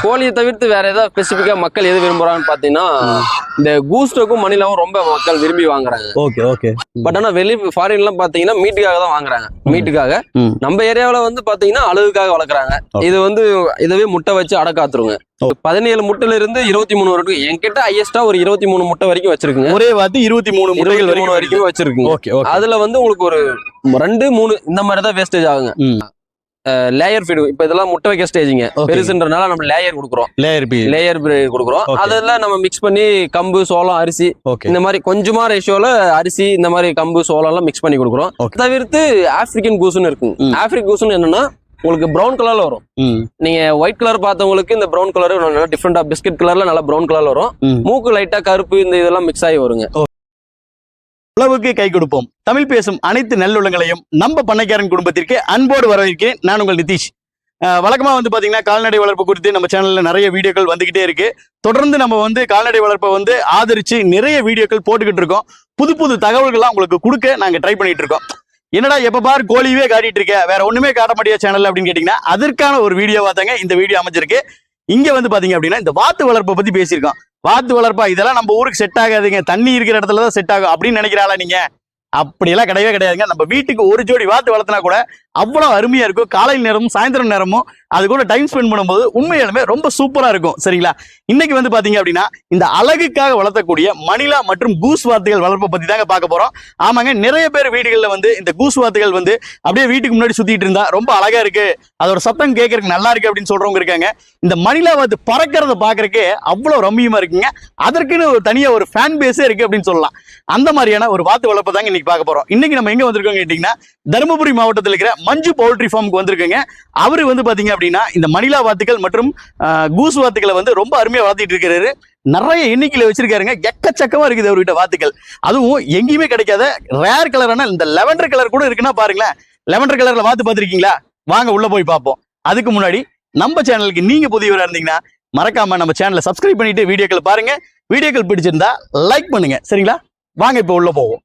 கோழியை தவிர்த்து வேற ஏதாவது ஸ்பெசிஃபிக்கா மக்கள் எது விரும்புறாங்கன்னு பாத்தீங்கன்னா இந்த கூஸ்டக்கும் மணிலாவும் ரொம்ப மக்கள் விரும்பி வாங்குறாங்க. Okay okay. பட் ஆனா வெளி ஃபாரின்லாம் எல்லாம் பாத்தீங்கன்னா மீட்டுக்காக தான் வாங்குறாங்க. மீட்டுக்காக. நம்ம ஏரியாவுல வந்து பாத்தீங்கன்னா அழகுக்காக வளர்க்குறாங்க. இது வந்து இதுவே முட்டை வச்சு அடை காத்துருங்க. பதினேழு முட்டையில இருந்து இருபத்தி மூணு வரைக்கும் என்கிட்ட ஹையஸ்டா ஒரு இருபத்தி மூணு முட்டை வரைக்கும் வச்சிருக்குங்க. ஒரே வாத்து இருபத்தி மூணு முட்டைகள் வரைக்கும் வச்சிருக்குங்க. அதுல வந்து உங்களுக்கு ஒரு ரெண்டு மூணு இந்த மாதிரி தான் வேஸ்டேஜ் ஆகுங்க. லேயர் ஃபீடு இப்ப இதெல்லாம் முட்டை வைக்க ஸ்டேஜிங்க. பெருசுன்றனால நம்ம லேயர் கொடுக்குறோம். லேயர் லேயர் கொடுக்குறோம். அதெல்லாம் நம்ம மிக்ஸ் பண்ணி கம்பு சோளம் அரிசி இந்த மாதிரி கொஞ்சமா ரேஷியோல அரிசி இந்த மாதிரி கம்பு சோளம் எல்லாம் மிக்ஸ் பண்ணி கொடுக்குறோம். தவிர்த்து ஆப்பிரிக்கன் கூசுன்னு இருக்குங்க. ஆப்பிரிக் கூசுன்னு என்னன்னா உங்களுக்கு பிரவுன் கலர்ல வரும். நீங்க ஒயிட் கலர் பார்த்தவங்களுக்கு இந்த பிரவுன் கலர் நல்லா டிஃப்ரெண்டா பிஸ்கட் கலர்ல நல்லா பிரவுன் கலர்ல வரும். மூக்கு லைட்டா கருப்பு இந்த இதெல்லாம் மிக்ஸ் ஆகி வருங்க. உழவுக்கு கை கொடுப்போம். தமிழ் பேசும் அனைத்து நல்லுள்ளங்களையும் நம்ம பண்ணைக்காரன் குடும்பத்திற்கு அன்போடு வரவேற்கிறேன். நான் உங்கள் நிதிஷ். வழக்கமாக வழக்கமா வந்து பாத்தீங்கன்னா கால்நடை வளர்ப்பு குறித்து நம்ம சேனல்ல நிறைய வீடியோக்கள் வந்துகிட்டே இருக்கு. தொடர்ந்து நம்ம வந்து கால்நடை வளர்ப்பை வந்து ஆதரிச்சு நிறைய வீடியோக்கள் போட்டுக்கிட்டு இருக்கோம். புது புது தகவல்கள்லாம் உங்களுக்கு கொடுக்க நாங்க ட்ரை பண்ணிட்டு இருக்கோம். என்னடா எப்ப பாரு கோழியவே காட்டிட்டு இருக்க? வேற ஒண்ணுமே காட்ட முடியாத சேனல் அப்படின்னு கேட்டிங்கன்னா அதற்கான ஒரு வீடியோ பார்த்தாங்க இந்த வீடியோ அமைஞ்சிருக்கு. இங்க வந்து பாத்தீங்க அப்படின்னா இந்த வாத்து வளர்ப்பை பத்தி பேசியிருக்கோம். வாத்து வளர்ப்பா இதெல்லாம் நம்ம ஊருக்கு செட் ஆகாதுங்க. தண்ணி இருக்கிற இடத்துல தான் செட் ஆகும். அப்படின்னு நினைக்கிறாளா நீங்க? அப்படியெல்லாம் கிடையவே கிடையாதுங்க. நம்ம வீட்டுக்கு ஒரு ஜோடி வாத்து வளர்த்தினா கூட அவ்வளோ அருமையாக இருக்கும். காலை நேரமும் சாயந்தரம் நேரமும் அது கூட டைம் ஸ்பெண்ட் பண்ணும்போது உண்மையாலுமே ரொம்ப சூப்பராக இருக்கும். சரிங்களா? இன்னைக்கு வந்து பார்த்தீங்க அப்படின்னா இந்த அழகுக்காக வளர்த்தக்கூடிய மணிலா மற்றும் கூஸ் வாத்துகள் வளர்ப்பை பற்றி தாங்க பார்க்க போகிறோம் ஆமாங்க நிறைய பேர் வீடுகளில் வந்து இந்த கூஸ் வாத்துகள் வந்து அப்படியே வீட்டுக்கு முன்னாடி சுற்றிட்டு இருந்தா ரொம்ப அழகா இருக்கு. அதோட சத்தம் கேட்கறதுக்கு நல்லா இருக்கு அப்படின்னு சொல்றவங்க இருக்காங்க. இந்த மணிலா வாத்து பறக்கிறத பார்க்குறக்கே அவ்வளோ ரம்மியமாக இருக்குங்க. அதற்குன்னு ஒரு தனியாக ஒரு ஃபேன் பேஸே இருக்கு அப்படின்னு சொல்லலாம். அந்த மாதிரியான ஒரு வாத்து வளர்ப்பு தாங்க இன்னைக்கு பார்க்க போறோம். இன்னைக்கு நம்ம எங்க வந்திருக்கோம் கேட்டீங்கன்னா தருமபுரி மாவட்டத்தில் இருக்கிற மஞ்சு பவுல்ட்ரி ஃபார்முக்கு வந்திருக்கோங்க. அவரு வந்து பாத்தீங்க அப்படின்னா இந்த மணிலா வாத்துக்கள் மற்றும் கூஸ் வாத்துக்களை வந்து ரொம்ப அருமையா வளர்த்திட்டு இருக்கிறாரு நிறைய எண்ணிக்கையில வச்சிருக்காருங்க. எக்கச்சக்கமா இருக்குது அவர்கிட்ட வாத்துக்கள். அதுவும் எங்கேயுமே கிடைக்காத ரேர் கலரான இந்த லெவண்டர் கலர் கூட இருக்குன்னா பாருங்களேன். லெவண்டர் கலர்ல வாத்து பார்த்திருக்கீங்களா? வாங்க உள்ள போய் பார்ப்போம். அதுக்கு முன்னாடி நம்ம சேனலுக்கு நீங்க புதியவரா இருந்தீங்கன்னா மறக்காம நம்ம சேனலை சப்ஸ்கிரைப் பண்ணிட்டு வீடியோக்கள் பாருங்க. வீடியோக்கள் பிடிச்சிருந்தா லைக் பண்ணுங்க. சரிங்களா? வாங்க இப்போ உள்ள போவோம்.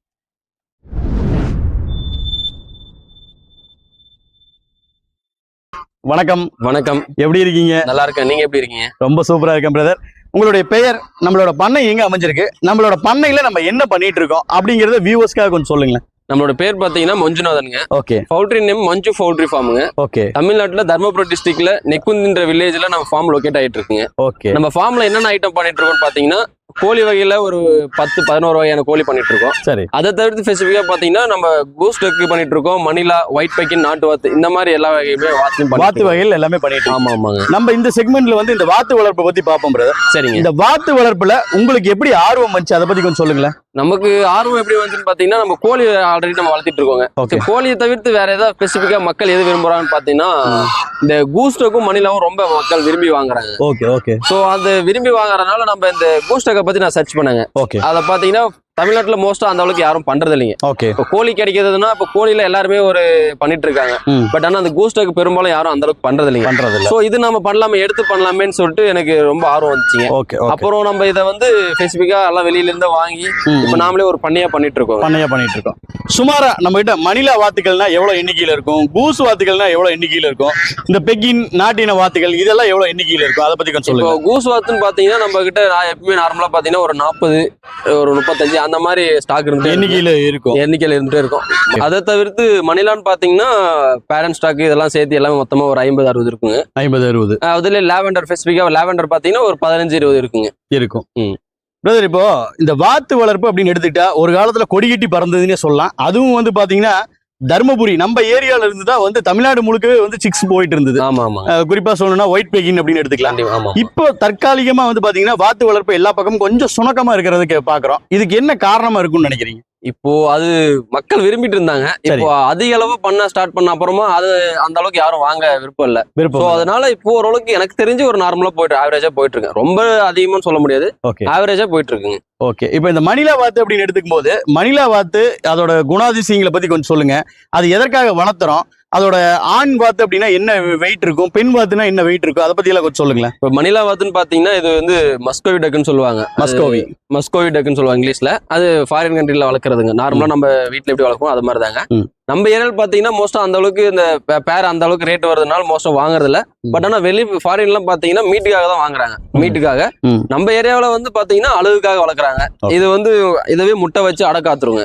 வணக்கம். வணக்கம். எப்படி இருக்கீங்க? நல்லா இருக்கேன் நீங்க எப்படி இருக்கீங்க? ரொம்ப சூப்பரா இருக்கேன் பிரதர் உங்களுடைய பெயர் நம்மளோட பண்ணை எங்க அமைஞ்சிருக்கு? நம்மளோட பண்ணையில நம்ம என்ன பண்ணிட்டு இருக்கோம்? அப்படிங்கறத வியூவர்ஸ்க்காக கொஞ்சம் சொல்லுங்களேன். நம்மளோட பேர் பாத்தீங்கன்னா மஞ்சுநாதனுங்க. Okay. Poultry name Manju poultry ஃபார்முங்க okay. தமிழ்நாட்டுல தர்மபுரம் டிஸ்ட்ரிக்ட்ல நெக்குந்தின்ற வில்லேஜ்ல நம்ம ஃபார்ம் லொகேட் ஆயிட்டு இருக்குங்க. ஓகே. நம்ம ஃபார்ம்ல என்னென்ன ஐட்டம் பண்ணிட்டு இருக்கோம்னு பாத்தீங்கன்னா கோழி வகையில ஒரு பத்து பதினோரு வகையான கோழி பண்ணிட்டு இருக்கோம் சரி. அதை தவிர்த்து ஸ்பெசிஃபிக்கா பாத்தீங்கன்னா நம்ம கூஸ்டக்கு பண்ணிட்டு இருக்கோம் மணிலா ஒயிட் பைக்கின் நாட்டு வாத்து இந்த மாதிரி எல்லா வகையுமே வாத்து பண்ணிட்டு வகைகள் எல்லாமே பண்ணிட்டு. ஆமா ஆமாங்க. நம்ம இந்த செக்மெண்ட்ல வந்து இந்த வாத்து வளர்ப்பை பத்தி பார்ப்போம் பிரதர் சரிங்க. இந்த வாத்து வளர்ப்புல உங்களுக்கு எப்படி ஆர்வம் வந்துச்சு? அதை பத்தி கொஞ்சம் சொல்லுங்களேன். நமக்கு ஆர்வம் எப்படி வந்துச்சுன்னு பாத்தீங்கன்னா நம்ம கோழி ஆல்ரெடி நம்ம வளர்த்திட்டு இருக்கோங்க கோழியை தவிர்த்து வேற ஏதாவது ஸ்பெசிஃபிக்கா மக்கள் எது விரும்புறாங்கன்னு பாத்தீங்கன்னா இந்த கூஸ்டக்கும் மணிலாவும் ரொம்ப மக்கள் விரும்பி வாங்குறாங்க. ஓகே ஓகே சோ அது விரும்பி வாங்குறதுனால நம்ம இந்த பத்தி நான் சர்ச் பண்ணேங்க. ஓகே அதை பாத்தீங்கன்னா தமிழ்நாட்டுல மோஸ்டா அந்த அளவுக்கு யாரும் பண்றது இல்லைங்க. ஓகே இப்போ கோழி கிடைக்கிறதுனா இப்போ கோழியில எல்லாருமே ஒரு பண்ணிட்டு இருக்காங்க. பட் ஆனா அந்த கூஸ்டக்கு பெரும்பாலும் யாரும் அந்த அளவுக்கு பண்றது இல்லைங்க. பண்றது இல்ல. சோ இது நம்ம பண்ணலாமே எடுத்து பண்ணலாமேன்னு சொல்லிட்டு எனக்கு ரொம்ப ஆர்வம் வந்துச்சுங்க. ஓகே அப்புறம் நம்ம இதை வந்து ஸ்பெசிஃபிக்கா எல்லாம் வெளியில இருந்து வாங்கி இப்ப நாமளே ஒரு பண்ணையா பண்ணிட்டு இருக்கோம் பண்ணையா பண்ணிட்டு இருக்கோம் சுமாரா நம்ம கிட்ட மணிலா வாத்துக்கள்னா எவ்வளவு எண்ணிக்கையில இருக்கும்? கூசு வாத்துக்கள்னா எவ்வளவு எண்ணிக்கையில இருக்கும்? இந்த பெக்கின் நாட்டின வாத்துகள் இதெல்லாம் எவ்வளவு எண்ணிக்கையில இருக்கும்? அதை பத்தி கொஞ்சம் சொல்லுங்க. கூஸ் வாத்துன்னு பாத்தீங்கன்னா நம்ம கிட்ட நான் எப்பவுமே நார்மலா பாத்தீங்கன்னா ஒரு நாற்பது ஒரு முப்பத்தஞ்சு அந்த மாதிரி ஸ்டாக் இருந்து எண்ணிக்கையில இருக்கும். எண்ணிக்கையில இருந்துட்டே இருக்கும். அதை தவிர்த்து மணிலான்னு பாத்தீங்கன்னா பேரண்ட் ஸ்டாக் இதெல்லாம் சேர்த்து எல்லாமே மொத்தமா ஒரு ஐம்பது அறுபது இருக்குங்க. ஐம்பது அறுபது. அதுல லாவெண்டர் ஸ்பெசிஃபிக்கா லாவெண்டர் பாத்தீங்கன்னா ஒரு பதினஞ்சு இருபது இருக்குங்க. இருக்கும். பிரதர் இப்போ இந்த வாத்து வளர்ப்பு அப்படின்னு எடுத்துக்கிட்டா ஒரு காலத்துல கொடிகட்டி பறந்ததுன்னே சொல்லலாம். அதுவும் வந்து பாத்தீங்கன்னா தர்மபுரி நம்ம ஏரியால இருந்து தான் வந்து தமிழ்நாடு முழுக்கவே வந்து சிக்ஸ் போயிட்டு இருந்தது. ஆமா ஆமா. குறிப்பா சொல்லணும்னா ஒயிட் பெக்கின் அப்படின்னு எடுத்துக்கலாம். இப்போ தற்காலிகமா வந்து பாத்தீங்கன்னா வாத்து வளர்ப்பு எல்லா பக்கமும் கொஞ்சம் சுணக்கமா இருக்கிறதுக்கு பாக்குறோம். இதுக்கு என்ன காரணமா இருக்கும்னு நினைக்கிறீங்க? இப்போ அது மக்கள் விரும்பிட்டு இருந்தாங்க இப்போ அதிக அளவு பண்ண ஸ்டார்ட் பண்ண அப்புறமா அது அந்த அளவுக்கு யாரும் வாங்க விருப்பம் இல்ல. சோ விருப்பம் அதனால இப்போ ஓரளவுக்கு எனக்கு தெரிஞ்சு ஒரு நார்மலா போயிட்டு ஆவரேஜா போயிட்டு இருக்கு ரொம்ப அதிகமா சொல்ல முடியாது. ஆவரேஜா போயிட்டு இருக்குங்க ஓகே இப்போ இந்த மணிலா வாத்து அப்படின்னு எடுத்துக்கும் போது மணிலா வாத்து அதோட குணாதிசயங்களை பத்தி கொஞ்சம் சொல்லுங்க. அது எதற்காக வளர்த்துறோம்? அதோட ஆண் வாத்து அப்படின்னா என்ன வெயிட் இருக்கும்? பெண் வாத்துனா என்ன வெயிட் இருக்கும்? அதை பத்தி எல்லாம் கொஞ்சம் சொல்லுங்களேன். இப்போ மணிலா வாத்துன்னு பாத்தீங்கன்னா இது வந்து மஸ்கோவி டக்குன்னு சொல்லுவாங்க. மஸ்கோவி மஸ்கோவி டக்குன்னு சொல்லுவாங்க இங்கிலீஷ்ல. அது ஃபாரின் கண்ட்ரில வளர்க்குறதுங்க. நார்மலா நம்ம வீட்ல எப்படி வளர்ப்போம் அது மாதிரி தாங்க. நம்ம ஏரியால பாத்தீங்கன்னா மோஸ்டா அந்த அளவுக்கு இந்த பேர் அந்த அளவுக்கு ரேட் வருதுனால மோஸ்டா வாங்குறது இல்ல ம். பட் ஆனா வெளி ஃபாரின் எல்லாம் பாத்தீங்கன்னா மீட்டுக்காக தான் வாங்குறாங்க. மீட்டுக்காக. நம்ம ஏரியாவுல வந்து பாத்தீங்கன்னா அழகுக்காக வளர்க்குறாங்க. இது வந்து இதுவே முட்டை வச்சு அடக்காத்துருங்க.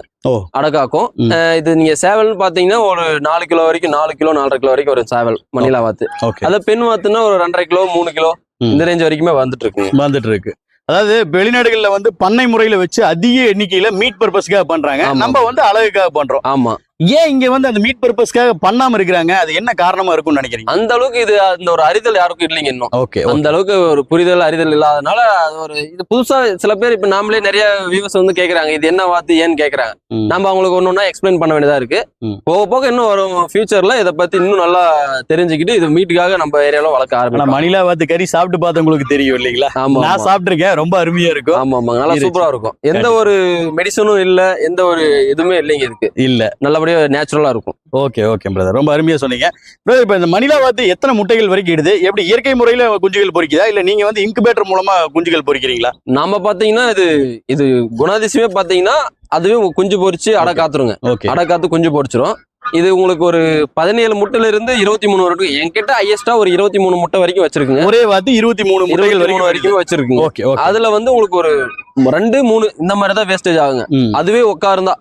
அடக்காக்கும் இது நீங்க சேவல்னு பாத்தீங்கன்னா ஒரு நாலு கிலோ வரைக்கும் நாலு கிலோ நாலரை கிலோ வரைக்கும் ஒரு சேவல் மணிலா வாத்து. அது பெண் வாத்துன்னா ஒரு ரெண்டரை கிலோ மூணு கிலோ. இந்த ரேஞ்ச் வரைக்குமே வந்துட்டு இருக்குங்க வந்துட்டு இருக்கு அதாவது வெளிநாடுகள்ல வந்து பண்ணை முறையில வச்சு அதிக எண்ணிக்கையில மீட் பர்பஸ்க்காக பண்றாங்க. நம்ம வந்து அழகுக்காக பண்றோம். ஆமா. ஏன் இங்க வந்து அந்த மீட் பர்பஸ்க்காக பண்ணாம இருக்கிறாங்க? அது என்ன காரணமா இருக்கும்னு நினைக்கிறீங்க? அந்த அளவுக்கு இது அந்த ஒரு அறிதல் யாருக்கும் இல்லைங்க இன்னும். ஓகே அந்த அளவுக்கு ஒரு புரிதல் அறிதல் இல்லாதனால அது ஒரு இது புதுசா சில பேர் இப்ப நாமளே நிறைய வியூவர்ஸ் வந்து கேக்குறாங்க இது என்ன வாத்து ஏன்னு கேக்குறாங்க. நம்ம அவங்களுக்கு ஒண்ணா எக்ஸ்பிளைன் பண்ண வேண்டியதா இருக்கு. போக போக இன்னும் வரும் ஃபியூச்சர்ல இதை பத்தி இன்னும் நல்லா தெரிஞ்சுக்கிட்டு இது மீட்டுக்காக நம்ம ஏரியால வளர்க்க ஆரம்பிக்கலாம். மணிலா வாத்து கறி சாப்பிட்டு பார்த்தவங்களுக்கு தெரியும் இல்லைங்களா? ஆமா நான். சாப்பிட்டிருக்கேன் ரொம்ப அருமையா இருக்கும். ஆமா ஆமா. நல்லா. சூப்பரா இருக்கும். எந்த ஒரு மெடிசனும் இல்ல எந்த ஒரு இதுவுமே இல்லைங்க இதுக்கு. இல்ல. நல்லபடியா நேச்சுரலா இருக்கும். ஓகே ஓகே பிரதர் ரொம்ப அருமையா சொன்னீங்க. பிரதர் இப்ப இந்த மணிலா வாத்து எத்தனை முட்டைகள் வரைக்கும் இடுது? எப்படி இயற்கை முறையில குஞ்சுகள் பொறிக்குதா? இல்ல நீங்க வந்து இன்குபேட்டர் மூலமா குஞ்சுகள் பொறிக்கிறீங்களா? நாம பாத்தீங்கன்னா இது இது குணாதிசயமே பாத்தீங்கன்னா அதுவே குஞ்சு பொரிச்சு அடை காத்துருங்க. அடை காத்து குஞ்சு பொரிச்சிரும் இது உங்களுக்கு ஒரு பதினேழு முட்டையில இருந்து இருபத்தி மூணு வரைக்கும். என்கிட்ட ஹையஸ்டா ஒரு இருபத்தி மூணு முட்டை வரைக்கும் வச்சிருக்குங்க. ஒரே வாத்து இருபத்தி மூணு முட்டைகள் மூணு வரைக்கும் வச்சிருக்குங்க. ஓகே அதுல வந்து உங்களுக்கு ஒரு ரெண்டு மூணு இந்த மாதிரி தான் வேஸ்டேஜ் ஆகுங்க. அதுவே உட்கார்ந்தா.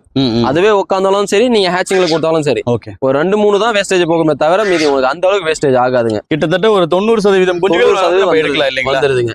அதுவே உட்கார்ந்தாலும் சரி நீங்க ஹேச்சிங்ல கொடுத்தாலும் சரி. ஓகே. ஒரு ரெண்டு மூணு தான் வேஸ்டேஜ் போகுமே தவிர மீதி உங்களுக்கு அந்த அளவுக்கு வேஸ்டேஜ் ஆகாதுங்க. கிட்டத்தட்ட ஒரு தொண்ணூறு சதவீதம் குஞ்சுகள் சதவீதம் வந்துருதுங்க.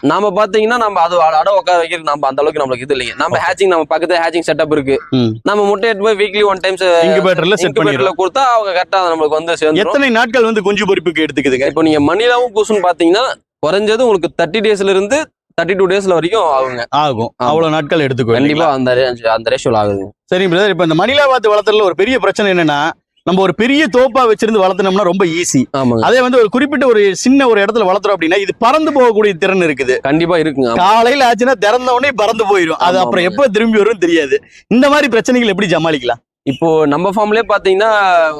நாம- பாத்தீங்கன்னா நம்ம அது அட உட்கார வைக்கிறது நம்ம அந்த அளவுக்கு நம்மளுக்கு இது இல்லைங்க. நம்ம ஹேச்சிங் நம்ம பக்கத்துல ஹேச்சிங் செட்டப் இருக்கு. நம்ம முட்டை எடுத்து போய் வீக்லி ஒன் டைம்ஸ் இன்குபேட்டர்ல செட் இன்குபேட்டர்ல கொடுத்தா அவங்க கரெக்டா நம்மளுக்கு வந்து சேர்ந்துரும். எத்தனை நாட்கள் வந்து குஞ்சு பொறிப்புக்கு எடுத்துக்குதுங்க? இப்போ நீங்க மணிலாவும் கூசுன்னு பாத்தீங்கன்னா குறைஞ்சது உங்களுக்கு தேர்ட்டி டேஸ்ல இருந்து தேர்ட்டி டூ டேஸ்ல வரைக்கும் ஆகுங்க. ஆகும். அவ்வளவு நாட்கள் எடுத்துக்கும் கண்டிப்பா? அந்த அந்த ரேஷியோல ஆகுதுங்க. சரி பிரதர் இப்ப இந்த மணிலா வாத்து வளர்த்துறதுல ஒரு பெரிய பிரச்சனை என்னன்னா நம்ம ஒரு பெரிய தோப்பா வச்சிருந்து வளர்த்தனோம்னா ரொம்ப ஈஸி அதே வந்து ஒரு குறிப்பிட்ட ஒரு சின்ன ஒரு இடத்துல வளர்த்துறோம் அப்படின்னா இது பறந்து போகக்கூடிய திறன் இருக்குது. கண்டிப்பா இருக்குங்க. ஆமா. காலையில ஆச்சுன்னா திறந்த உடனே பறந்து போயிடும் அது அப்புறம். எப்ப திரும்பி வரும் தெரியாது. இந்த மாதிரி பிரச்சனைகள் எப்படி சமாளிக்கலாம்? இப்போ நம்ம ஃபார்ம்லயே பாத்தீங்கன்னா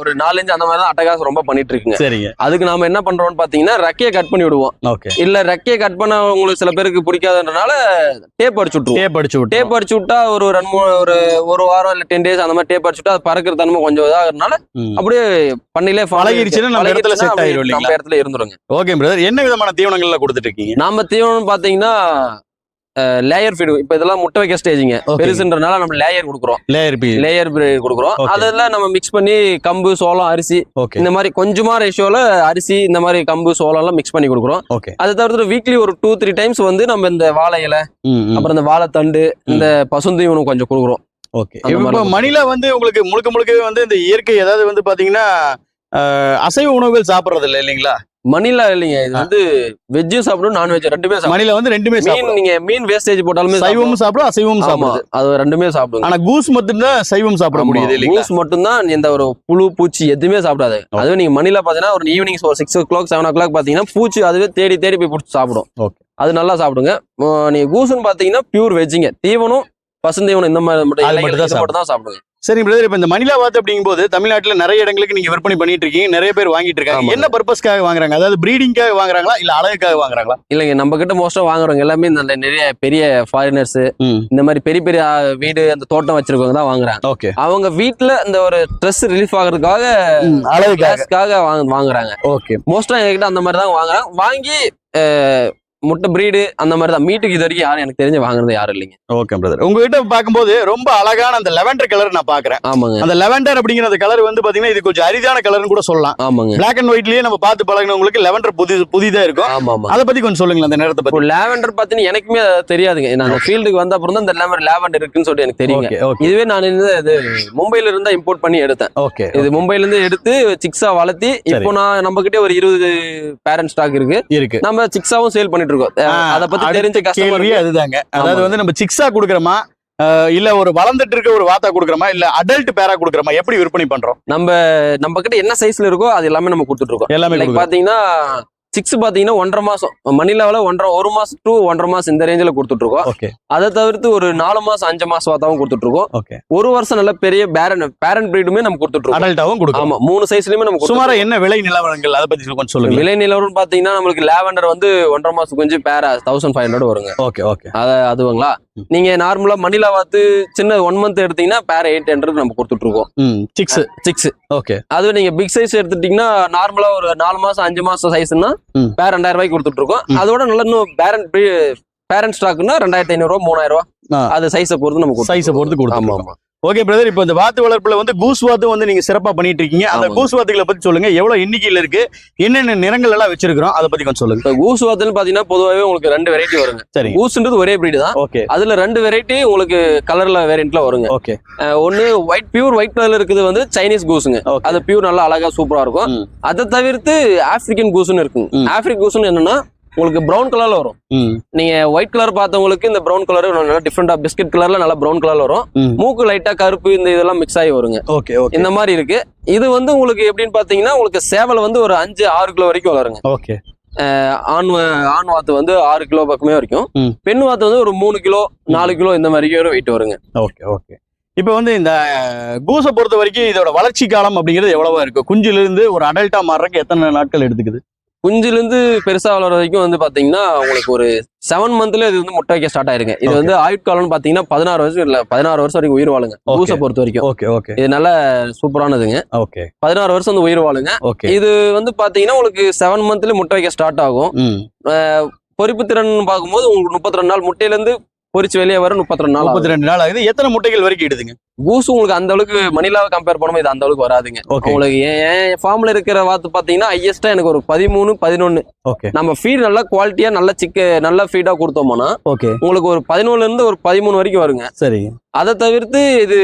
ஒரு நாலஞ்சு அந்த மாதிரி தான் அட்டகாசம் ரொம்ப பண்ணிட்டு இருக்குங்க சரிங்க. அதுக்கு நாம என்ன பண்றோம்னு பாத்தீங்கன்னா ரெக்கையை கட் பண்ணி விடுவோம். ஓகே. இல்ல ரெக்கையை கட் பண்ண உங்களுக்கு சில பேருக்கு பிடிக்காதுன்றனால டேப் அடிச்சு விட்டுருவோம். டேப் அடிச்சு விட்டு டேப் அடிச்சு விட்டா ஒரு ரெண்டு மூணு ஒரு ஒரு வாரம் இல்ல டென் டேஸ் அந்த மாதிரி டேப் அடிச்சு விட்டா அது பறக்கிற தன்மை கொஞ்சம் இதாகிறதுனால அப்படியே பண்ணிலே பழகிருச்சுன்னா நம்ம இடத்துல set ஆயிரும் நம்ம இடத்துல இருந்துருங்க. ஓகே பிரதர் என்ன விதமான தீவனங்கள்ல கொடுத்துட்டு இருக்கீங்க? நாம தீவனம் பாத்தீங்கன்னா லேயர் ஃபீடு இப்ப இதெல்லாம் முட்டை வைக்க ஸ்டேஜிங்க Okay. பெருசுன்றனால நம்ம லேயர் கொடுக்குறோம். லேயர் பி லேயர் கொடுக்குறோம். அதெல்லாம் நம்ம மிக்ஸ் பண்ணி கம்பு சோளம் அரிசி இந்த மாதிரி கொஞ்சமா ரேஷியோல அரிசி இந்த மாதிரி கம்பு சோளம் எல்லாம் மிக்ஸ் பண்ணி கொடுக்குறோம். ஓகே அதை தவிர்த்து வீக்லி ஒரு டூ த்ரீ டைம்ஸ் வந்து நம்ம இந்த வாழை இலை அப்புறம் இந்த வாழைத்தண்டு இந்த பசுந்தீவனம் கொஞ்சம் கொடுக்குறோம். ஓகே இப்போ மணிலா வந்து உங்களுக்கு முழுக்க முழுக்கவே வந்து இந்த இயற்கை அதாவது வந்து பாத்தீங்கன்னா அசைவ உணவுகள் சாப்பிடுறது இல்லை இல்லைங்களா? மணிலா இல்லைங்க இது வந்து வெஜ்ஜும் சாப்பிடும் நான்வெஜ் ரெண்டுமே சாப்பிடும் மணில வந்து ரெண்டுமே மீன் சாப்பிடும் நீங்க மீன் வேஸ்டேஜ் போட்டாலுமே சைவமும் சாப்பிடும் அசைவமும் சாப்பிடும். அது ரெண்டுமே சாப்பிடுங்க. ஆனா கூஸ் மட்டும்தான் சைவம் சாப்பிட முடியுது இல்லைங்களா? மூஸ் மட்டும்தான் இந்த ஒரு புழு பூச்சி எதுவுமே சாப்பிடாது. அதுவே நீங்க மணில பாத்தீங்கன்னா ஒரு ஈவினிங் ஒரு six o'clock seven o'clock பாத்தீங்கன்னா பூச்சி அதுவே தேடி தேடி போய் பிடிச்சி சாப்பிடும். அது நல்லா சாப்பிடுங்க. நீங்க கூசுன்னு பாத்தீங்கன்னா பியூர் வெஜ்ஜிங்க தீவனம் பசுந்தீவனம் இந்த மாதிரி மட்டும் மட்டும் தான் மட்டும் தான் சாப்பிடுங்க. சரி பிரதர் இப்ப இந்த மணிலா வாத்து அப்படிங்கும்போது தமிழ்நாட்டுல நிறைய இடங்களுக்கு நீங்க விற்பனை பண்ணிட்டு இருக்கீங்க நிறைய பேர் வாங்கிட்டு இருக்காங்க. என்ன பர்பஸ்க்காக வாங்குறாங்க? அதாவது ப்ரீடிங்காக வாங்குறாங்களா? இல்ல அழகுக்காக வாங்குறாங்களா? இல்லைங்க நம்ம கிட்ட மோஸ்டா வாங்குறவங்க எல்லாமே இந்த நிறைய பெரிய ஃபாரினர்ஸ் இந்த மாதிரி பெரிய பெரிய வீடு அந்த தோட்டம் வச்சிருக்கவங்க தான் வாங்குறாங்க. ஓகே. அவங்க வீட்ல இந்த ஒரு ஸ்ட்ரெஸ் ரிலீஃப் ஆகுறதுக்காக அழகுக்காக. வாங்குறாங்க. ஓகே. மோஸ்டா எங்ககிட்ட அந்த மாதிரி தான் வாங்குறாங்க. வாங்கி முட்டை பிரீடு அந்த மாதிரி தான் மீட்டுக்கு இது வரைக்கும் யாரும் எனக்கு தெரிஞ்சு வாங்குறது யாரும் இல்லைங்க. ஓகே பிரதர் உங்ககிட்ட பார்க்கும்போது ரொம்ப அழகான அந்த லெவண்டர் கலர் நான் பாக்குறேன் ஆமாங்க. அந்த லெவண்டர் அப்படிங்கிற அந்த கலர் வந்து பாத்தீங்கன்னா இது கொஞ்சம் அரிதான கலர்னு கூட சொல்லலாம். ஆமாங்க. பிளாக் அண்ட் ஒயிட்லயே நம்ம பார்த்து பழகினவங்களுக்கு லெவண்டர் புதி புதிதா இருக்கும். ஆமா அதை பத்தி கொஞ்சம் சொல்லுங்களேன் அந்த நேரத்தை பத்தி. லேவெண்டர் பார்த்தீங்கன்னா எனக்குமே தெரியாதுங்க. நான் அந்த ஃபீல்டுக்கு வந்த அப்புறம் தான் இந்த லேவெண்டர் லேவெண்டர் இருக்குன்னு சொல்லிட்டு எனக்கு தெரியுங்க. இதுவே நான் இது மும்பைல இருந்தா இம்போர்ட் பண்ணி எடுத்தேன். ஓகே இது மும்பைல இருந்து எடுத்து சிக்ஸா வளர்த்தி இப்போ நான் நம்ம கிட்ட ஒரு இருபது பேரண்ட் ஸ்டாக் இருக்கு. இருக்கு. நம்ம சிக்ஸாவும் சேல் பண்ணிட்டு இருக்கோம். அதை பத்தி தெரிஞ்ச கேள்வியே அதுதாங்க. அதாவது. வந்து நம்ம சிக்ஸா குடுக்கறோமா? இல்ல ஒரு வளர்ந்துட்டு இருக்க ஒரு வாத்தா குடுக்கறோமா? இல்ல அடல்ட் பேரா குடுக்கறோமா? எப்படி விற்பனை பண்றோம்? நம்ம நம்ம கிட்ட என்ன சைஸ்ல இருக்கோ அது எல்லாமே நம்ம கொடுத்துட்டு இருக்கோம். எல்லாமே. பாத்தீங்கன்னா சிக்ஸ் பாத்தீங்கன்னா ஒன்றரை மாசம். மணிலாவில் ஒன்றரை ஒரு மாசம் டு ஒன்றரை மாசம் இந்த ரேஞ்சில் கொடுத்துட்டு இருக்கோம் ஓகே அதை தவிர்த்து ஒரு நாலு மாசம் அஞ்சு மாசம் வாத்தாவும் கொடுத்துட்டு இருக்கோம் ஓகே ஒரு வருஷம் நல்ல பெரிய பேரன் பேரண்ட் பிரீடுமே நம்ம கொடுத்துட்டு இருக்கோம் அடல்ட்டாவும் கொடுக்கும் ஆமா மூணு சைஸ்லயுமே நம்ம சுமாரா என்ன விலை நிலவரங்கள்? அதை பத்தி கொஞ்சம் சொல்லுங்க. விலை நிலவரம் பாத்தீங்கன்னா நம்மளுக்கு லேவண்டர் வந்து ஒன்றரை மாசம் கொஞ்சம் பேர தௌசண்ட் ஃபைவ் ஹண்ட்ரட் வருங்க. ஓகே ஓகே அத அதுவுங்களா. நீங்க நார்மலா மணிலா வாத்து சின்ன ஒன் மந்த் எடுத்தீங்கன்னா பேர எயிட் ஹண்ட்ரட் நம்ம கொடுத்துட்டு இருக்கோம் ம் சிக்ஸ் சிக்ஸ் ஓகே அதுவே நீங்க பிக் சைஸ் எடுத்துட்டீங்கன்னா நார்மலா ஒரு நாலு மாசம் அஞ்சு மாசம் சைஸ்னா பேர் ரெண்டாயிரம் ரூபாய்க்கு கொடுத்துட்டு இருக்கோம். அதோட நல்ல இன்னும் பேரண்ட் பேரண்ட் ஸ்டாக்னா ரெண்டாயிரத்தி ஐநூறு ரூபா மூணாயிரம். ரூபா அது சைஸை பொறுத்து நம்ம சைஸை பொறுத்து கொடுத்துருக்கோம் ஆமா. ஓகே பிரதர் இப்போ இந்த வாத்து வளர்ப்புல வந்து கூஸ் வாத்து வந்து நீங்க சிறப்பா பண்ணிட்டு இருக்கீங்க அந்த. கூஸ் வாத்துகளை பத்தி சொல்லுங்க. எவ்வளவு எண்ணிக்கையில இருக்கு? என்னென்ன நிறங்கள் எல்லாம் வச்சிருக்கிறோம்? அதை பத்தி கொஞ்சம் சொல்லுங்க. கூஸ் வாத்துன்னு பாத்தீங்கன்னா பொதுவாகவே உங்களுக்கு ரெண்டு வெரைட்டி வருங்க. சரி. கூஸ்ன்றது ஒரே breed தான். ஓகே அதுல ரெண்டு வெரைட்டி உங்களுக்கு கலர்ல வேரியன்ட்ல வருங்க. ஓகே ஒண்ணு ஒயிட் பியூர் ஒயிட் கலர்ல இருக்குது வந்து சைனீஸ் கூஸுங்க அது பியூர் நல்லா அழகா சூப்பரா இருக்கும். அதை தவிர்த்து ஆப்பிரிக்கன் கூஸ்னு இருக்குங்க. ம். ஆப்பிரிக் கூஸ்னு என்னன்னா உங்களுக்கு பிரவுன் கலர்ல வரும். நீங்க ஒயிட் கலர் பார்த்தவங்களுக்கு இந்த பிரவுன் கலர் நல்லா டிஃப்ரெண்டா பிஸ்கட் கலர்ல நல்லா பிரவுன் கலர் வரும். மூக்கு லைட்டா கருப்பு இந்த இதெல்லாம் மிக்ஸ் ஆகி வருங்க. Okay okay. இந்த மாதிரி இருக்கு. இது வந்து உங்களுக்கு எப்படின்னு பாத்தீங்கன்னா உங்களுக்கு சேவல் வந்து ஒரு அஞ்சு ஆறு கிலோ வரைக்கும் வளருங்க. ஓகே. ஆண் ஆண் வாத்து வந்து ஆறு கிலோ பக்கமே வரைக்கும். பெண் வாத்து வந்து ஒரு மூணு கிலோ நாலு கிலோ இந்த மாதிரி வெயிட் வருங்க. Okay okay. இப்போ வந்து இந்த கூஸை பொறுத்த வரைக்கும் இதோட வளர்ச்சி காலம் அப்படிங்கிறது எவ்வளவா இருக்கு? குஞ்சுல இருந்து ஒரு அடல்ட்டா மாறுறதுக்கு எத்தனை நாட்கள் எடுத்துக்குது? குஞ்சுல இருந்து பெருசா வளர வரைக்கும் வந்து பாத்தீங்கன்னா உங்களுக்கு ஒரு செவன் மந்த்ல இது வந்து முட்டை வைக்க ஸ்டார்ட் ஆயிருங்க. இது. வந்து ஆயுட்காலம்னு பாத்தீங்கன்னா பதினாறு வருஷம் இல்ல பதினாறு வருஷம் வரைக்கும் உயிர் வாழுங்க. பூசை பொறுத்த வரைக்கும். ஓகே ஓகே இது நல்ல சூப்பரானதுங்க. ஓகே பதினாறு வருஷம் வந்து உயிர் வாழுங்க. ஓகே இது வந்து பாத்தீங்கன்னா உங்களுக்கு செவன் மந்த்ல முட்டை வைக்க ஸ்டார்ட் ஆகும். பொறிப்பு திறன் பார்க்கும்போது உங்களுக்கு முப்பத்தி ரெண்டு நாள் முட்டையில பொரிச்சு வெளியே வர முப்பத்தி ரெண்டு நாள் முப்பத்தி ரெண்டு நாள் ஆகுது. எத்தனை முட்டைகள் வரைக்கும் இடுதுங்க பூசு உங்களுக்கு அந்த அளவுக்கு மணிலாவை கம்பேர் பண்ணும்போது இது அந்த அளவுக்கு வராதுங்க. உங்களுக்கு என் ஃபார்ம்ல இருக்கிற வாத்து பாத்தீங்கன்னா ஹையஸ்டா எனக்கு ஒரு பதிமூணு பதினொன்னு. ஓகே நம்ம ஃபீட் நல்லா குவாலிட்டியா நல்ல சிக்க நல்ல ஃபீடா கொடுத்தோம்னா ஓகே உங்களுக்கு ஒரு பதினொன்னுல இருந்து ஒரு பதிமூணு வரைக்கும் வருங்க. சரி அதை தவிர்த்து இது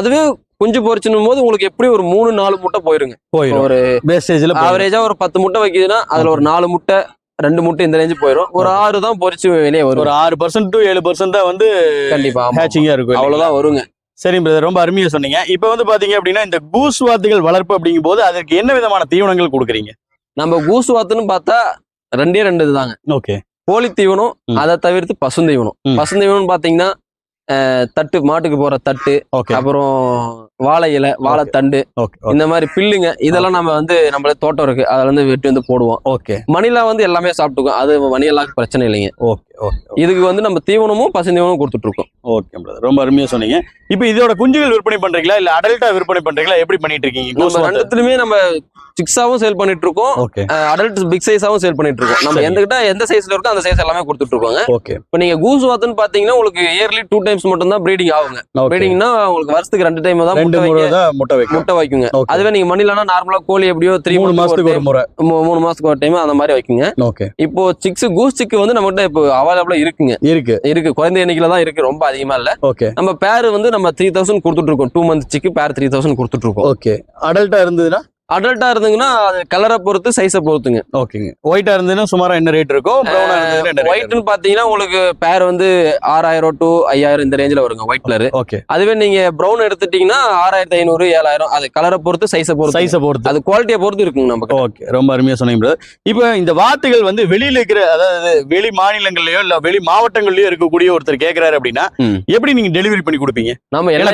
அதுவே குஞ்சு பொரிச்சுனும் போது உங்களுக்கு எப்படி ஒரு மூணு நாலு முட்டை போயிருங்க. போயிடும் ஒரு வேஸ்டேஜ்ல ஆவரேஜா ஒரு பத்து முட்டை வைக்குதுன்னா அதுல ஒரு நாலு முட்டை ரெண்டு முட்டை இந்த ரேஞ்சு போயிடும் ஒரு ஆறு தான் பொரிச்சு வெளியே ஒரு வரும் ஆறு பர்சன்ட் டு ஏழு பர்சன்ட் தான் வந்து கண்டிப்பா. ஹேச்சிங்கா இருக்கும் அவ்வளவுதான் வருங்க. சரி பிரதர் ரொம்ப அருமையா சொன்னீங்க. இப்போ வந்து பாத்தீங்க அப்படின்னா இந்த கூஸ் வாத்துகள் வளர்ப்பு அப்படிங்கும் போது அதற்கு என்ன விதமான தீவனங்கள் கொடுக்குறீங்க? நம்ம கூசு வாத்துன்னு பார்த்தா ரெண்டே ரெண்டு இதுதாங்க ஓகே. கோழி தீவனம். அதை தவிர்த்து பசுந்தீவனம். பசுந்தீவனம் பாத்தீங்கன்னா தட்டு மாட்டுக்கு போற தட்டு அப்புறம் வாழை இலை வாழைத்தண்டு இந்த மாதிரி பில்லுங்க இதெல்லாம் நம்ம வந்து நம்மள தோட்டம் இருக்கு அதுல இருந்து வெட்டி வந்து போடுவோம். ஓகே மணிலா வந்து எல்லாமே சாப்பிட்டுக்கும் அது மணிலாக்கு பிரச்சனை இல்லைங்க. ஓகே ஓகே இதுக்கு வந்து நம்ம தீவனமும் பசுந்தீவனமும் கொடுத்துட்டு இருக்கோம் ஓகே பிரதர் ரொம்ப அருமையா சொன்னீங்க. இப்போ இதோட குஞ்சுகள் விற்பனை பண்றீங்களா? இல்ல அடல்ட்டா விற்பனை பண்றீங்களா? எப்படி பண்ணிட்டு இருக்கீங்க? நம்ம ரெண்டுத்துலயுமே நம்ம சிக்ஸாவும் சேல் பண்ணிட்டு இருக்கோம் அடல்ட் பிக் சைஸாவும் சேல் பண்ணிட்டு இருக்கோம் நம்ம. எந்த கிட்ட எந்த சைஸ்ல இருக்கோ அந்த சைஸ் எல்லாமே கொடுத்துட்டு இருக்கோங்க ஓகே இப்போ நீங்க கூஸ் வாத்துன்னு பாத்தீங்கன்னா உங்களுக்கு இயர்லி டூ டைம்ஸ் மட்டும் தான் ப்ரீடிங் ஆகுங்க ப்ரீடிங்னா உங்களுக்கு வருஷத்துக்கு ரெண்டு டைம் தான் முட்டை வைக்க முட்டை வைக்கும். முட்டை வைக்குங்க. அதுவே நீங்க மணிலானா நார்மலா கோழி எப்படியோ த்ரீ மூணு மாசத்துக்கு ஒரு முறை. மூணு மாசத்துக்கு ஒரு டைம் அந்த மாதிரி வைக்குங்க. ஓகே இப்போ சிக்ஸ் கூஸ் சிக்கு வந்து நம்மகிட்ட இப்போ அவைலபிளா இருக்குங்க. இருக்கு. இருக்கு. குறைந்த எண்ணிக்கையில தான் இருக்கு. ரொம்ப அதிகமா இல்ல. ஓகே நம்ம பேர் வந்து நம்ம த்ரீ தௌசண்ட் கொடுத்துட்டு இருக்கோம். டூ மந்த் சிக்கு பேர் த்ரீ தௌசண்ட் கொடுத்துட்டு இருக்கோம். ஓகே அடல்ட்டா இருந்ததுன்னா? அடல்ட்டா இருந்தீங்கன்னா அது கலரை பொறுத்து சைஸை பொறுத்துங்க. ஓகேங்க. ஒயிட்டா இருந்ததுன்னா சுமாரா என்ன ரேட் இருக்கும்? ஒயிட்னு பாத்தீங்கன்னா உங்களுக்கு பேர் வந்து ஆறாயிரம் டு ஐயாயிரம் இந்த ரேஞ்சில் வருங்க ஒயிட் கலர் ஓகே அதுவே நீங்க ப்ரௌன் எடுத்துட்டீங்கன்னா ஆறாயிரத்தி ஐநூறு ஏழாயிரம் அது கலரை பொறுத்து சைஸை பொறுத்து. சைஸை பொறுத்து. அது குவாலிட்டியை பொறுத்து இருக்குங்க நமக்கு ஓகே ரொம்ப அருமையா சொன்னீங்க. இப்போ இந்த வாத்துகள் வந்து வெளியில இருக்கிற அதாவது வெளி மாநிலங்கள்லயோ இல்ல வெளி மாவட்டங்கள்லயோ இருக்கக்கூடிய ஒருத்தர் கேக்குறாரு அப்படின்னா. எப்படி நீங்க டெலிவரி பண்ணி கொடுப்பீங்க? நம்ம எல்லா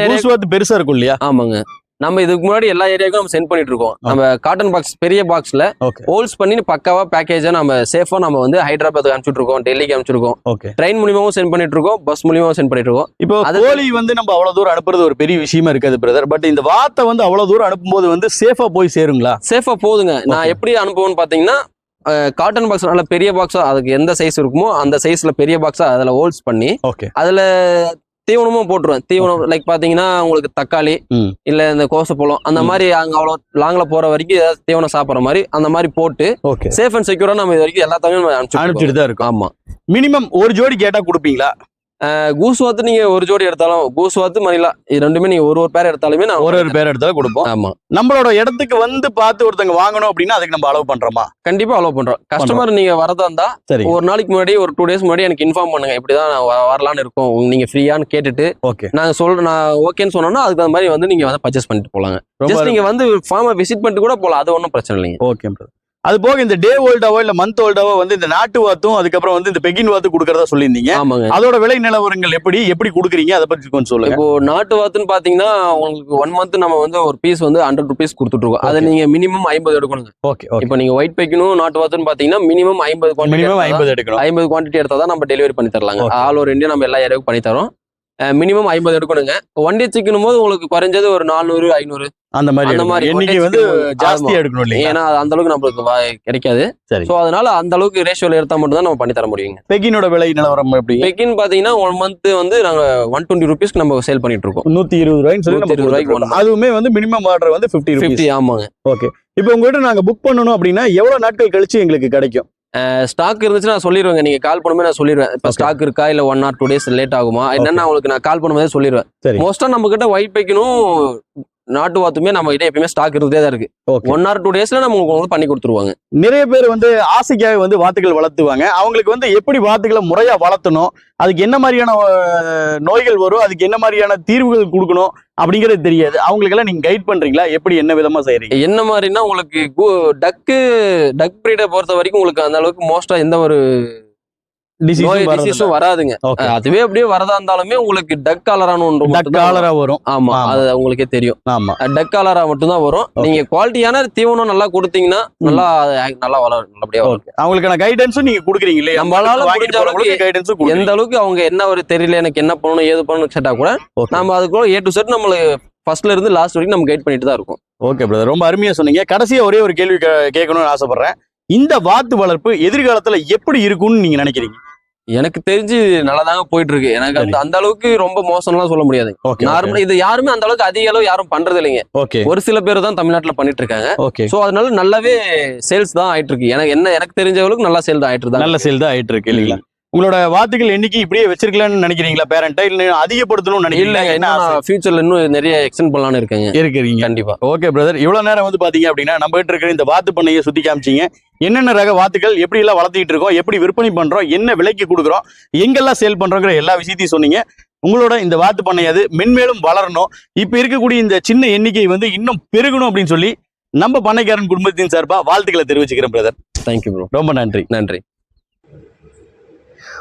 பெருசா இருக்கும் இல்லையா? ஆமாங்க. நம்ம இதுக்கு முன்னாடி எல்லா ஏரியாவுக்கும் நம்ம சென்ட் பண்ணிட்டு இருக்கோம். நம்ம காட்டன் பாக்ஸ் பெரிய பாக்ஸ்ல ஹோல்ஸ் பண்ணி பக்காவா பேக்கேஜா நம்ம சேஃபா நம்ம வந்து ஹைதராபாத் அனுப்பிச்சுட்டு இருக்கோம் டெல்லிக்கு அனுப்பிச்சிருக்கோம் ஓகே. ட்ரெயின் மூலியமாவும் சென்ட் பண்ணிட்டு இருக்கோம் பஸ் மூலியமாவும் சென்ட் பண்ணிட்டு இருக்கோம். இப்போ கோழி வந்து நம்ம அவ்வளவு தூரம் அனுப்புறது ஒரு பெரிய விஷயமா இருக்காது பிரதர் பட் இந்த வாத்தை வந்து அவ்வளவு தூரம் அனுப்பும்போது வந்து சேஃபா போய் சேருங்களா? சேஃபா போகுதுங்க நான். எப்படி அனுப்புவேன்னு பாத்தீங்கன்னா காட்டன் பாக்ஸ் நல்ல பெரிய பாக்ஸா அதுக்கு எந்த சைஸ் இருக்குமோ அந்த சைஸ்ல பெரிய பாக்ஸா அதுல ஹோல்ஸ் பண்ணி ஓகே. அதுல தீவனமும் போட்டுருவேன். தீவனம் லைக் பாத்தீங்கன்னா உங்களுக்கு தக்காளி. இல்ல இந்த கோசப்பழம் அந்த. மாதிரி அங்க அவ்வளவு லாங்ல போற வரைக்கும் ஏதாவது தீவனம் சாப்பிடுற மாதிரி அந்த மாதிரி போட்டு ஓகே சேஃப் அண்ட் செக்யூரா நம்ம இது வரைக்கும் எல்லாத்தையுமே அனுப்பிச்சிட்டு தான் இருக்கும். ஆமா. மினிமம் ஒரு ஜோடி கேட்டா கொடுப்பீங்களா? கூஸ் வாத்து நீங்க ஒரு ஜோடி எடுத்தாலும் கூஸ் வாத்து மணிலா இது ரெண்டுமே நீங்க ஒரு ஒரு பேர் எடுத்தாலுமே நான் ஒரு ஒரு பேர் எடுத்தாலும் கொடுப்போம். ஆமா. நம்மளோட இடத்துக்கு வந்து பார்த்து ஒருத்தங்க வாங்கணும் அப்படின்னா அதுக்கு நம்ம அலோவ் பண்றோமா? கண்டிப்பா அலோவ் பண்றோம். கஸ்டமர் நீங்க வரதா இருந்தா சரி. ஒரு நாளைக்கு முன்னாடி ஒரு டூ டேஸ் முன்னாடி எனக்கு இன்ஃபார்ம் பண்ணுங்க. இப்படிதான் நான் வரலான்னு இருக்கோம். நீங்க ஃப்ரீயான்னு கேட்டுட்டு ஓகே நாங்க சொல்ற நான் ஓகேன்னு சொன்னோம்னா அதுக்கு அந்த மாதிரி வந்து நீங்க வந்து பர்ச்சேஸ் பண்ணிட்டு போலாங்க. நீங்க வந்து ஃபார்மை விசிட் பண்ணிட்டு கூட போலாம். அது ஒன்றும் பிரச்சனை இல்லைங்க. ஓகே அது போக இந்த டே ஓல்டாவோ இல்ல மந்த் ஓல்டாவோ வந்து இந்த நாட்டு வாத்தும் அதுக்கப்புறம் வந்து இந்த பெகின் வாத்து கொடுக்கறதா சொல்லியிருந்தீங்க. ஆமாங்க. அதோட விலை நிலவரங்கள் எப்படி எப்படி கொடுக்குறீங்க? அதை பத்தி கொஞ்சம் சொல்லுங்க. இப்போ நாட்டு வாத்துன்னு பாத்தீங்கன்னா உங்களுக்கு ஒன் மந்த் நம்ம வந்து ஒரு பீஸ் வந்து ஹண்ட்ரட் ருபீஸ் கொடுத்துட்டு இருக்கோம் அதை. நீங்க மினிமம் ஐம்பது எடுக்கணுங்க. ஓகே இப்போ நீங்க ஒயிட் பெக்கணும் நாட்டு வாத்துன்னு பாத்தீங்கன்னா மினிமம் ஐம்பது மினிமம் ஐம்பது எடுக்கணும் ஐம்பது குவான்டிட்டி எடுத்தா தான் நம்ம டெலிவரி பண்ணி தரலாங்க. ஆல் ஓவர் இந்தியா நம்ம எல்லா ஏரியாவுக்கும் பண்ணி தரோம். மினிமம் ஐம்பது எடுக்கணுங்க. ஒன் டே சிக்கனும் போது உங்களுக்கு குறைஞ்சது ஒரு நானூறு ஐநூறு. அந்த மாதிரி அந்த. மாதிரி எண்ணிக்கை வந்து ஜாஸ்தியா எடுக்கணும் இல்லையா ஏன்னா அந்த அளவுக்கு நம்மளுக்கு கிடைக்காது. சரி. சோ அதனால அந்த அளவுக்கு ரேஷியோல எடுத்தா மட்டும் தான் நம்ம பண்ணி தர முடியுங்க. பெகினோட விலை நிலவரம் எப்படி? பெக்கின் பாத்தீங்கன்னா ஒன் மந்த் வந்து நாங்க ஒன் டுவெண்ட்டி ருபீஸ்க்கு நம்ம சேல் பண்ணிட்டு இருக்கோம். நூத்தி இருபது ரூபாய்ன்னு சொல்லி 120 ரூபாய்க்கு. அதுவுமே வந்து மினிமம் ஆர்டர் வந்து ருபீஸ் ஃபிஃப்டி ஆமாங்க. ஓகே இப்போ உங்ககிட்ட நாங்க புக் பண்ணணும் அப்படின்னா எவ்வளவு நாட்கள் கழிச்சு எங்களுக்கு கிடைக்கும்? ஸ்டாக் இருந்துச்சுன்னா நான் சொல்லிடுவேங்க நீங்க கால் பண்ணும்போது நான் சொல்லிடுவேன் இப்போ. ஸ்டாக் இருக்கா இல்ல one or two days late ஆகுமா? என்னன்னா உங்களுக்கு நான் கால் பண்ணும்போதே சொல்லிடுவேன் சரி. மோஸ்டா நம்ம கிட்ட ஒயிட் பெக்கணும் நாட்டு வாத்துமே நம்ம கிட்ட எப்பயுமே ஸ்டாக் இருந்தே தான் இருக்கு. ஒன் ஆர் டூ டேஸ்ல நம்ம உங்களுக்கு பண்ணி கொடுத்துருவாங்க. நிறைய பேர் வந்து ஆசைக்காக வந்து வாத்துகள் வளர்த்துவாங்க. அவங்களுக்கு வந்து எப்படி வாத்துக்களை முறையா வளர்த்தணும் அதுக்கு என்ன மாதிரியான நோய்கள் வரும் அதுக்கு என்ன மாதிரியான தீர்வுகள் கொடுக்கணும் அப்படிங்கிறது தெரியாது. அவங்களுக்கெல்லாம் நீங்க கைட் பண்றீங்களா? எப்படி என்ன விதமா செய்றீங்க என்ன மாதிரினா உங்களுக்கு டக்கு டக் பிரீடை பொறுத்த வரைக்கும் உங்களுக்கு அந்த அளவுக்கு மோஸ்டா எந்த ஒரு டிசீஸும் வராதுங்க. அதுவே அப்படியே வரதா இருந்தாலுமே உங்களுக்கு டக் காலரானு ஒன்று டக் காலரா வரும். ஆமா. அது உங்களுக்கே தெரியும். ஆமா. டக் காலரா மட்டும்தான் வரும். நீங்க குவாலிட்டியான தீவனம் நல்லா கொடுத்தீங்கன்னா நல்லா நல்லா வளரும் நல்லபடியா வரும். ஓகே அவங்களுக்கான கைடன்ஸும் நீங்க கொடுக்குறீங்க இல்லையா? நம்மளால முடிஞ்ச அளவுக்கு கைடன்ஸும் எந்த அளவுக்கு அவங்க என்ன ஒரு தெரியல எனக்கு என்ன பண்ணணும் ஏது பண்ணணும் கேட்டா கூட நம்ம அதுக்குள்ள ஏ டு செட் நம்மளுக்கு ஃபர்ஸ்ட்ல இருந்து லாஸ்ட் வரைக்கும் நம்ம கைட் பண்ணிட்டு தான் இருக்கும். ஓகே பிரதர் ரொம்ப அருமையா சொன்னீங்க. கடைசியா ஒரே ஒரு கேள்வி கேட்கணும்னு ஆசைப்படுறேன். இந்த வாத்து வளர்ப்பு எதிர்காலத்துல எப்படி இருக்கும்னு நீங்க நினைக்கிறீங்க? எனக்கு தெரிஞ்சு நல்லாதாங்க போயிட்டு இருக்கு எனக்கு அந்த அந்த அளவுக்கு ரொம்ப மோசம்லாம் சொல்ல முடியாது. நார்மலா இது யாருமே அந்த அளவுக்கு அதிக அளவு யாரும் பண்றது இல்லைங்க. ஓகே. ஒரு சில பேர் தான் தமிழ்நாட்டுல பண்ணிட்டு இருக்காங்க ஓகே. சோ அதனால நல்லாவே சேல்ஸ் தான் ஆயிட்டு இருக்கு எனக்கு என்ன எனக்கு தெரிஞ்ச அளவுக்கு நல்லா சேல் தான் ஆயிட்டு இருக்கு நல்ல சேல் தான் ஆயிட்டு இருக்கு இல்லைங்களா? உங்களோட வாத்துகள் எண்ணிக்கை இப்படியே வச்சிருக்கலாம்னு நினைக்கிறீங்களா பேரண்டா இல்ல அதிகப்படுத்தணும்னு நினைக்கிறீங்களா? இல்ல என்ன ஃபியூச்சர்ல இன்னும் நிறைய எக்ஸ்டெண்ட் பண்ணலாம்னு இருக்கேங்க. இருக்கிறீங்க. கண்டிப்பா. ஓகே பிரதர் இவ்வளவு நேரம் வந்து பாத்தீங்க அப்படின்னா நம்ம கிட்ட இருக்கிற இந்த வாத்து பண்ணையை சுத்தி காமிச்சீங்க. என்னென்ன ரக வாத்துகள் எப்படி எல்லாம் வளர்த்திட்டு இருக்கோம் எப்படி விற்பனை பண்றோம் என்ன விலைக்கு கொடுக்குறோம் எங்கெல்லாம் சேல் பண்றோங்கிற எல்லா விஷயத்தையும் சொன்னீங்க. உங்களோட இந்த வாத்து பண்ணை அது மென்மேலும் வளரணும். இப்ப இருக்கக்கூடிய இந்த சின்ன எண்ணிக்கை வந்து இன்னும் பெருகணும் அப்படின்னு சொல்லி நம்ம பண்ணைக்காரன் குடும்பத்தின் சார்பா வாழ்த்துக்களை தெரிவிச்சுக்கிறேன் பிரதர் தேங்க்யூ ப்ரோ ரொம்ப நன்றி. நன்றி.